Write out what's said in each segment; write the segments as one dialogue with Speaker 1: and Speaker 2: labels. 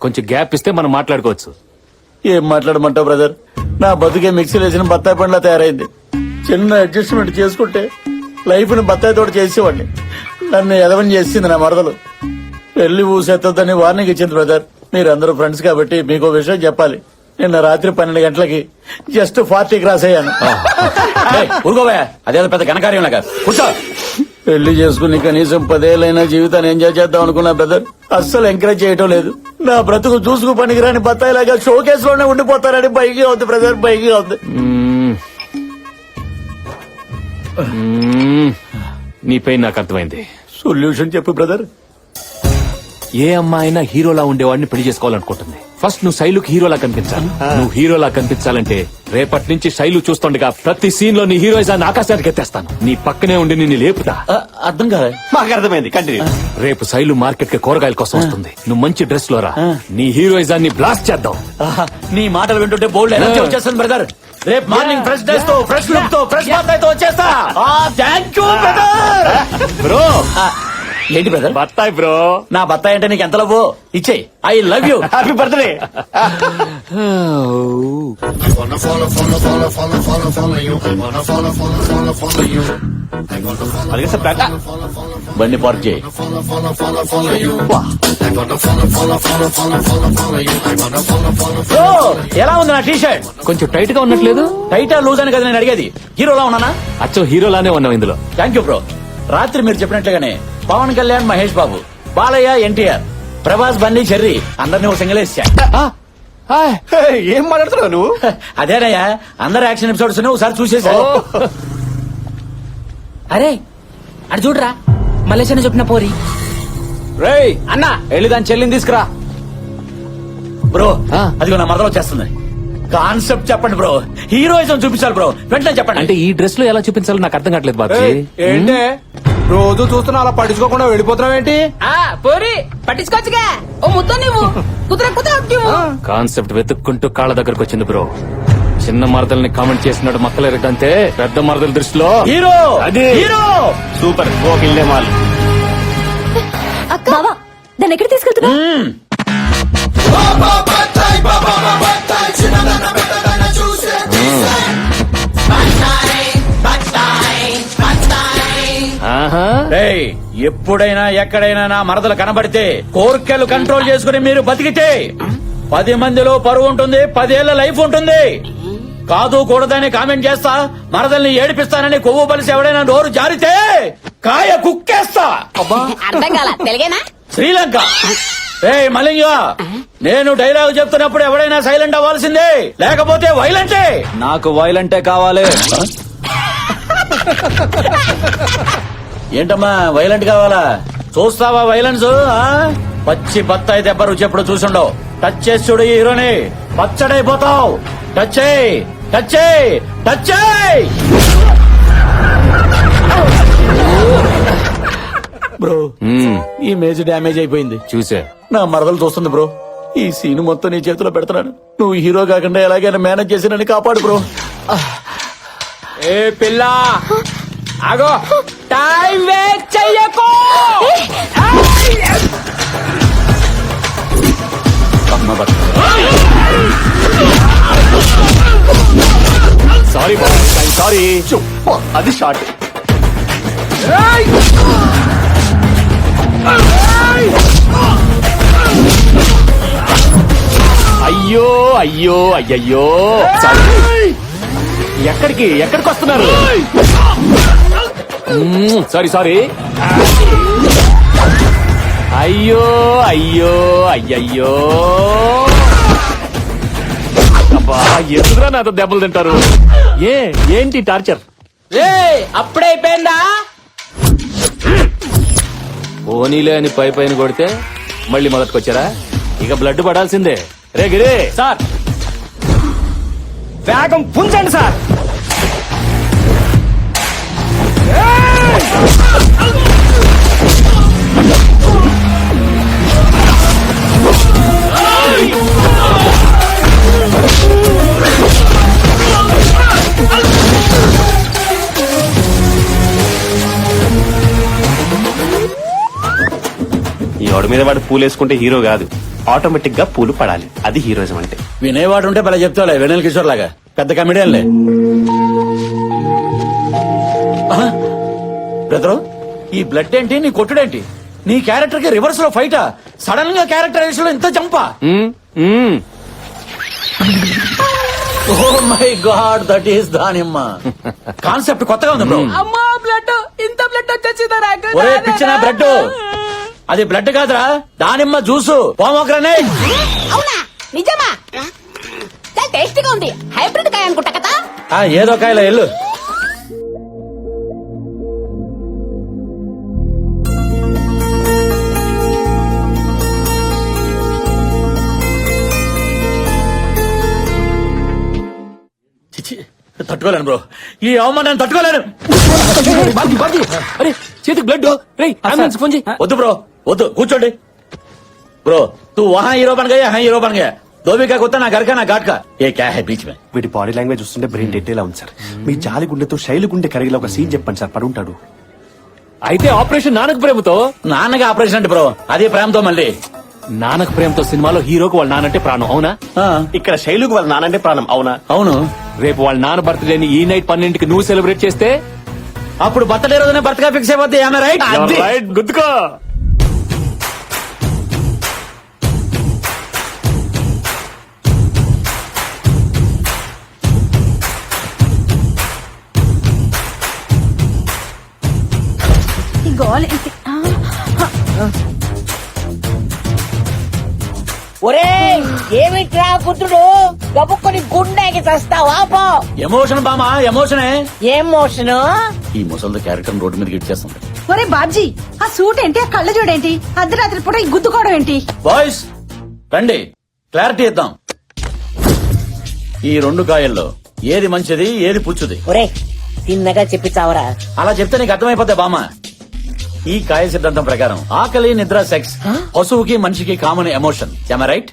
Speaker 1: కొంచెం గ్యాప్ ఇస్తే మనం మాట్లాడుకోవచ్చు.
Speaker 2: ఏం మాట్లాడమంటావు బ్రదర్? నా బతుకే మిక్సీలో వేసిన బత్తాయి పండ్లా తయారైంది. చిన్న అడ్జస్ట్మెంట్ చేసుకుంటే లైఫ్ని బత్తాయి తోట చేసేవాడిని. నన్ను ఎదవని చేసింది నా మరదలు. పెళ్ళి ఊసెత్తదని వార్నింగ్ ఇచ్చింది బ్రదర్. మీరందరూ ఫ్రెండ్స్ కాబట్టి మీకు విషయం చెప్పాలి. నిన్న రాత్రి పన్నెండు గంటలకి జస్ట్ ఫార్టీ క్రాస్ అయ్యాను
Speaker 3: ఊరుకోవా అదేదో పెద్ద ఘనకార్యం లాగా కూర్చో.
Speaker 2: పెళ్ళి చేసుకుని కనీసం పదేళ్ళైనా జీవితాన్ని ఎంజాయ్ చేద్దాం అనుకున్నా బ్రదర్ అస్సలు ఎంకరేజ్ చేయటం లేదు. నా బ్రతుకు చూసుకు పనికిరాని బత్తాయిలాగా షోకేస్లోనే ఉండిపోతారని బైకి అవుతుంది బ్రదర్ బైకి అవుతుంది
Speaker 1: మ్మ్. మ్మ్. నీ పెయిన్ నాకు అర్థమైంది.
Speaker 2: సొల్యూషన్ చెప్పు బ్రదర్
Speaker 1: ఏ అమ్మాయినా హీరోలా ఉండేవాడిని పెళ్ళి చేసుకోవాలనుకుంటుంది. ఫస్ట్ నువ్వు శైలుకి హీరోలా కనిపించాలి. నువ్వు హీరోలా కనిపించాలంటే రేపటి నుంచి శైలు చూస్తుండగా ప్రతి సీన్లో నీ హీరోయిజాన్ని ఆకాశానికి ఎత్తేస్తాను. నీ పక్కనే ఉండి నిన్ను లేపుతా.
Speaker 2: అర్థం కాదా
Speaker 3: మాకు అర్థమైంది కంటిన్యూ.
Speaker 1: రేపు శైలు మార్కెట్కి కూరగాయల కోసం వస్తుంది. నువ్వు మంచి డ్రెస్లో రా నీ హీరోయిజాన్ని బ్లాస్ట్ చేద్దాం.
Speaker 2: ఆహా, నీ మాటలు వింటుంటే బోల్డ్ ఎనర్జీ వచ్చేస్తుంది బ్రదర్ రేపు మార్నింగ్ ఫ్రెష్ డ్రెస్తో ఫ్రెష్ లుక్తో ఫ్రెష్తో వచ్చేస్తా. థ్యాంక్ యూ బ్రదర్
Speaker 1: బ్రో
Speaker 2: ఏంటి బ్రదర్
Speaker 1: బత్తాయి బ్రో.
Speaker 2: నా బత్తాయి అంటే నీకు ఎంత లవ్ ఇచ్చే. I love you.
Speaker 3: Happy birthday
Speaker 2: బండి పార్క్ ఎలా ఉంది నా టీ షర్ట్
Speaker 1: కొంచెం టైట్గా ఉన్నట్లేదు?
Speaker 2: టైట్ ఆ లూజ్ అని కదా నేను అడిగేది. హీరోలా ఉన్నానా?
Speaker 1: అచ్చో హీరోలానే ఉన్నావు ఇందులో.
Speaker 2: థ్యాంక్ యూ బ్రో రాత్రి మీరు చెప్పినట్లుగానే పవన్ కళ్యాణ్ మహేష్ బాబు బాలయ్య ఎన్టీఆర్ ప్రభాస్ బన్నీ చెర్రీ అందరినీ ఒక సింగిల్ వేసా
Speaker 3: ఏం మాట్లాడుతున్నావు నువ్వు?
Speaker 2: అదేనయ్యా అందరు యాక్షన్ ఎపిసోడ్స్ ఒకసారి చూసేసా
Speaker 4: అరే అటు చూడరా మలేషియా చెప్పిన పోరి.
Speaker 1: రేయ్ అన్న! వెళ్ళి దాని చెల్లిని తీసుకురా.
Speaker 2: బ్రో. అదిగో నా మదర్ వచ్చేస్తుంది. కాన్సెప్ట్ చెప్పండి బ్రో హీరోయిజం చూపించాలి బ్రో వెంటనే చెప్పండి.
Speaker 1: అంటే ఈ డ్రెస్లో ఎలా చూపించాలో నాకు అర్థం కావట్లేదు బాబీ
Speaker 5: ఏంటే? రోజు చూస్తున్నా అలా పట్టించుకోకుండా వెళ్ళిపోతున్నావు ఏంటి?
Speaker 4: ఆ పోరి పట్టించుకోవచ్చుగా. ఓ ముద్ద నువ్వు కుదర కుదర
Speaker 1: కాన్సెప్ట్ వెతుక్కుంటూ కాళ్ళ దగ్గరకు వచ్చింది బ్రో. చిన్న మరదల్ని కామెంట్ చేసినాడు మక్కలు ఎరగంటే పెద్ద మరదల దృష్టిలో.
Speaker 2: హీరో!
Speaker 1: అది.
Speaker 2: హీరో!
Speaker 3: సూపర్ ఓకే మాల్.
Speaker 6: అక్క! బావా దాన్ని ఎక్కడ తీసుకెళ్తున్నా
Speaker 2: రేయ్ ఎప్పుడైనా ఎక్కడైనా నా మరదలు కనబడితే కోర్కెలు కంట్రోల్ చేసుకుని మీరు బతికితే పది మందిలో పరువు ఉంటుంది పదేళ్ళ లైఫ్ ఉంటుంది. కాదు కూడదని కామెంట్ చేస్తా మరదల్ని ఏడిపిస్తానని కొవ్వు పలిసి ఎవడైనా నోరు జారితే కాయ కుక్కేస్తా.
Speaker 6: అర్థం కాల తెలుగేనా?
Speaker 2: శ్రీలంక. రే మలింగ నేను డైలాగ్ చెప్తున్నప్పుడు ఎవడైనా సైలెంట్ అవ్వాల్సిందే లేకపోతే వైలెంటే
Speaker 3: నాకు వైలెంటే కావాలి.
Speaker 2: ఏంటమ్మా వైలెంట్ కావాలా? చూస్తావా వైలెన్స్? పచ్చి బత్తాయి దెబ్బ రుచి ఎప్పుడు చూసుండవు టచ్ చేసి చూడు ఈ హీరోని. పచ్చడైపోతావు. టచ్ చేయి. టచ్ చేయి. టచ్ చేయి. బ్రో
Speaker 1: మ్మ్,
Speaker 2: ఈ మేజ్ డ్యామేజ్ అయిపోయింది.
Speaker 1: చూసా.
Speaker 2: నా మరదలు చూస్తుంది బ్రో. ఈ సీన్ మొత్తం నీ చేతిలో పెడుతున్నాను. నువ్వు హీరో కాకుండా ఎలాగైనా మేనేజ్ చేసి నన్ను కాపాడు బ్రో.
Speaker 5: ఏ పిల్ల! ఆగో! టైం వేస్ట్ చెయ్యకు!
Speaker 1: సారీ సారీ
Speaker 3: అది షార్ట్
Speaker 1: అయ్యో అయ్యో అయ్యయ్యో. సారీ. ఎక్కడికి? ఎక్కడికి వస్తున్నారు? Sorry sorry. అయ్యో అయ్యో అయ్యయ్యో. అబ్బా ఎందుకురా నాతో దెబ్బలు తింటారు? ఏ ఏంటి టార్చర్?
Speaker 4: అప్పుడే అయిపోయిందా
Speaker 1: పోనీలే అని పై పైన కొడితే మళ్ళీ మొదటికొచ్చారా? ఇక బ్లడ్ పడాల్సిందే. రే గిరే.
Speaker 3: సార్. వేగం పుంజండి సార్.
Speaker 1: ఈ
Speaker 7: మీద వాడు పూలు వేసుకుంటే హీరో కాదు. ఆటోమేటిక్గా పూలు పడాలి. అది హీరోయిజం అంటే.
Speaker 2: వినేవాడు ఉంటే భలే చెప్తావులే వినల్ కిషోర్ లాగా పెద్ద కమిడియన్లే బ్రదరు ఈ బ్లడ్ ఏంటి నీ కొట్టుడేంటి? నీ క్యారెక్టర్కి రివర్స్లో ఫైటా సడన్గా క్యారెక్టరైజేషన్లో ఇంత చంపా. Oh my god that is దానిమ్మ. కాన్సెప్ట్ కొత్తగా ఉంది బ్రో
Speaker 4: అమ్మా బ్లడ్ ఇంత బ్లడ్ వచ్చేసిందా
Speaker 2: ఒరే పిచ్చిన బ్లడ్ అది బ్లడ్ కాదురా. దానిమ్మ జ్యూసు పోమోగ్రనేట్
Speaker 4: అవునా? నిజమా? టేస్టీగా ఉంది. హైబ్రిడ్ కాయ అనుకుంటా కదా?
Speaker 2: ఆ, ఏదో కాయలో ఎల్లు తట్టుకోలేను బ్రో. ఈ అవమానాన్ని తట్టుకోలేను.
Speaker 1: అరే చేతికి బ్లడ్ అంబులెన్స్ ఫోన్ చేయి.
Speaker 2: వద్దు బ్రో వద్దు కూర్చోండి. బ్రో तू वहां హీరో బన్ गया यहाँ హీరో బన్ गया దోబికా కొత్త నా ना నా గాట్క ఏ క్యా హై బీచ్ क्या
Speaker 7: వీటి బాడీ లాంగ్వేజ్ చూస్తుంటే బ్రెయిన్ డెడ్ ఉంది సార్. మీ జాలి గుండెతో శైలి గుండె కరిగిలా ఒక సీన్ చెప్పండి సార్ పడుంటాడు.
Speaker 1: అయితే ఆపరేషన్ నానక ప్రేమతో?
Speaker 2: నాన్నగా ఆపరేషన్ అంటే బ్రో అదే ప్రేమతో మళ్ళీ.
Speaker 1: నానక ప్రేమతో సినిమాలో హీరోకి వాళ్ళ నానంటే ప్రాణం అవునా?
Speaker 7: ఇక్కడ శైలుకు వాళ్ళ నానంటే ప్రాణం అవునా?
Speaker 2: అవును.
Speaker 1: రేపు వాళ్ళ నాన్న బర్త్డేని ఈ నైట్ పన్నెండుకి నువ్వు సెలబ్రేట్ చేస్తే?
Speaker 2: అప్పుడు బర్త్డే రోజునే బర్త్గా ఫిక్స్ అయిపోతే రైట్
Speaker 1: రైట్ గుద్దుకో
Speaker 6: ఈ గోల్ ఏంటి? ఆ,
Speaker 4: ఒరే ఏమిట్రా పుత్రుడు గబుక్కుని గుండెకి చస్తావా పో.
Speaker 2: ఎమోషన్ బామా ఎమోషనే?
Speaker 4: ఏం మోషను?
Speaker 2: ఈ ముసలి క్యారెక్టర్ రోడ్డు మీద ఇచ్చేస్తుంది
Speaker 8: ఒరే బాబ్జీ ఆ సూట్ ఏంటి ఆ కళ్ళ చూడేంటి అర్ధరాత్రి పూట ఈ గుద్దుకోవడం ఏంటి?
Speaker 2: బాయ్స్ రండి. క్లారిటీ ఇద్దాం. ఈ రెండు కాయల్లో ఏది మంచిది ఏది పుచ్చుది?
Speaker 4: ఒరే తిన్నగా చెప్పి చావరా.
Speaker 2: అలా చెప్తే నీకు అర్థమైపోతే బామ్మ ఈ కాయ సిద్ధాంతం ప్రకారం ఆకలి నిద్ర సెక్స్ పశువుకి మనిషికి కామన్ ఎమోషన్ రైట్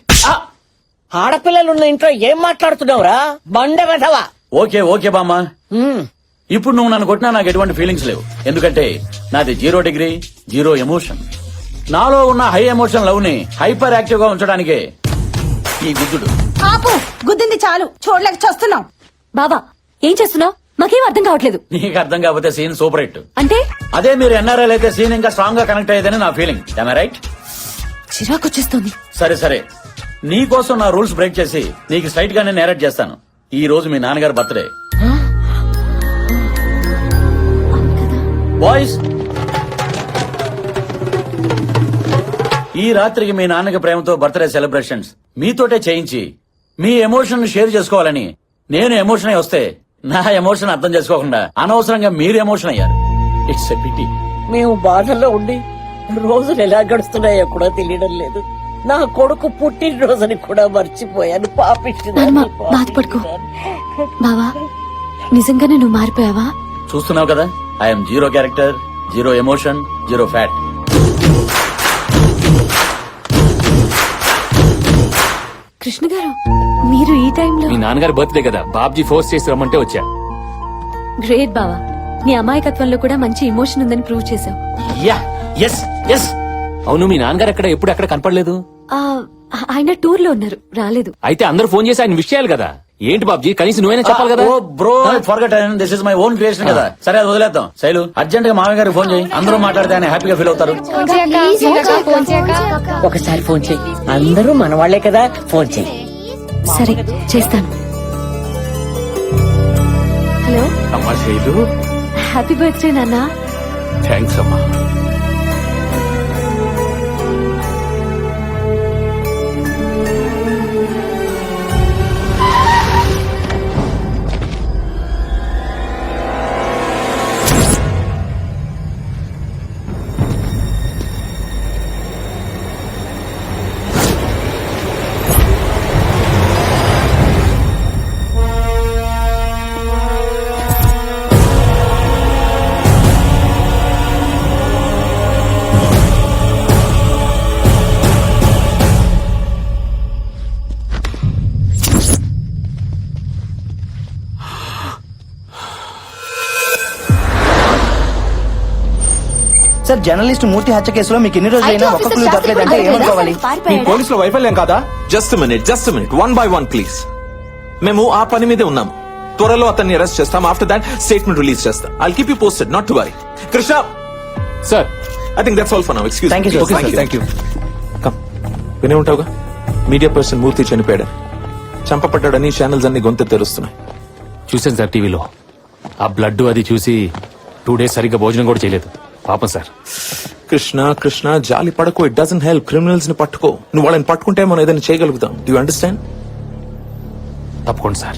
Speaker 4: ఆడపిల్లలున్న ఇంట్లో ఏం మాట్లాడుతున్నావురా? బండ వెధవా?
Speaker 2: ఓకే ఓకే బామ్మ. ఇప్పుడు నువ్వు నన్ను కొట్టినా నాకు ఎటువంటి ఫీలింగ్స్ లేవు. ఎందుకంటే నాది జీరో డిగ్రీ జీరో ఎమోషన్ నాలో ఉన్న హై ఎమోషన్ లవ్ని హైపర్ యాక్టివ్గా ఉంచడానికే ఈ గుద్దుడు
Speaker 8: ఆపు గుద్దింది చాలు. చూడలేక చూస్తున్నాం
Speaker 6: బావా ఏం చేస్తున్నావు? మాకేం అర్థం కావట్లేదు.
Speaker 2: నీకు అర్థం కాకపోతే సీన్ సూపర్ హిట్.
Speaker 6: అంటే?
Speaker 2: అదే మీరు ఎన్ఆర్ఎల్ అయితే సీన్ ఇంకా స్ట్రాంగ్గా కనెక్ట్ అయ్యేదని నా ఫీలింగ్ రైట్
Speaker 6: చిరాకు వచ్చేస్తోంది
Speaker 2: సరే సరే. నీ కోసం నా రూల్స్ బ్రేక్ చేసి నీకు స్ట్రైట్ గానే నేరేట్ చేస్తాను. ఈ రోజు మీ నాన్నగారు బర్త్డే బాయ్స్ ఈ రాత్రికి మీ నాన్నకి ప్రేమతో బర్త్డే సెలబ్రేషన్స్ మీతోటే చేయించి మీ ఎమోషన్ షేర్ చేసుకోవాలని నేను ఎమోషన్ వస్తే నా ఎమోషన్ అర్థం చేసుకోకుండా అనవసరంగా మీరు ఎమోషన్ అయ్యారు. ఇట్స్ ఎ పిటీ
Speaker 4: మేము బాధల్లో ఉండి రోజులు ఎలా గడుస్తున్నాయో కూడా తెలియడం లేదు. నా కొడుకు పుట్టినరోజుని కూడా మర్చిపోయాను.
Speaker 6: బాధపడకు. బావా నిజంగానే నువ్వు మారిపోయావా?
Speaker 2: చూస్తున్నావు కదా I'm zero character zero emotion zero fat
Speaker 6: Krishna garu మీరు ఈ టైంలో
Speaker 1: మీ నాన్నగారి బర్త్డే కదా బాబ్జీ ఫోర్స్ చేసి రమ్మంటే వచ్చా.
Speaker 6: గ్రేట్ బావా నీ అమాయకత్వంలో కూడా మంచి ఎమోషన్ ఉందని ప్రూవ్ చేశావు.
Speaker 2: యా ఎస్ ఎస్
Speaker 1: అవును మీ నాన్నగారు ఎక్కడ ఎప్పుడు ఎక్కడ కనపడలేదు?
Speaker 6: ఆయన టూర్లో ఉన్నారు రాలేదు.
Speaker 1: అయితే అందరూ ఫోన్ చేసి ఆయన విషయాలు కదా. ఏంటి బాబ్జీ? కనీసం నువ్వైనా చెప్పాలి కదా.
Speaker 2: ఓ bro forget this is my own creation కదా. సరే అది వదిలేద్దాం. శైలు అర్జెంట్గా మామయ్య గారికి ఫోన్ చేయి. అందరూ మాట్లాడితే ఆయన హ్యాపీగా ఫీల్ అవుతారు
Speaker 4: ఒకసారి ఫోన్ చెయ్యి అందరూ మన వాళ్ళే కదా ఫోన్ చెయ్యి
Speaker 6: సరే చేస్తాను. హలో?
Speaker 1: అమ్మా శైలు.
Speaker 6: హ్యాపీ బర్త్డే నాన్న.
Speaker 1: థ్యాంక్స్ అమ్మా.
Speaker 9: సార్ జర్నలిస్ట్ మూర్తి హత్య కేసులో మీకు ఎన్ని రోజులు అయినా ఒక్క క్లూ దొరకలేదంటే ఏమనుకోవాలి?
Speaker 5: మీ పోలీసులో వైఫల్యం కాదా?
Speaker 10: Just minute just minute one by one please మేము ఆ పని మీదే ఉన్నాం. త్వరలో అతన్ని అరెస్ట్ చేస్తాం. ఆఫ్టర్ దాట్ స్టేట్మెంట్ రిలీజ్ చేస్తాం. I keep you posted not to worry Krishna
Speaker 1: sir
Speaker 10: I think that's all for now excuse
Speaker 9: Thank you, sir. Okay, sir.
Speaker 10: Thank you come వినే ఉంటావుగా? మీడియా పర్సన్ మూర్తి చనిపోయాడు. చంపబడ్డాడని channels అన్ని గొంతు తెరుస్తున్నాయి
Speaker 1: చూశాను sir టీవీలో. ఆ blood అది చూసి టూ డేస్ సరిగ్గా భోజనం కూడా చేయలేదు. పాపం సార్.
Speaker 10: కృష్ణ కృష్ణ జాలి పడకో. ఇట్ డజన్ హెల్ప్ క్రిమినల్స్ని పట్టుకో. నువ్వు వాళ్ళని పట్టుకుంటే మనం ఏదైనా చేయగలుగుతాం. డూ అండర్స్టాండ్
Speaker 1: తప్పకుండా sir.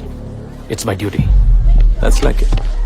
Speaker 1: It's my duty
Speaker 10: that's like it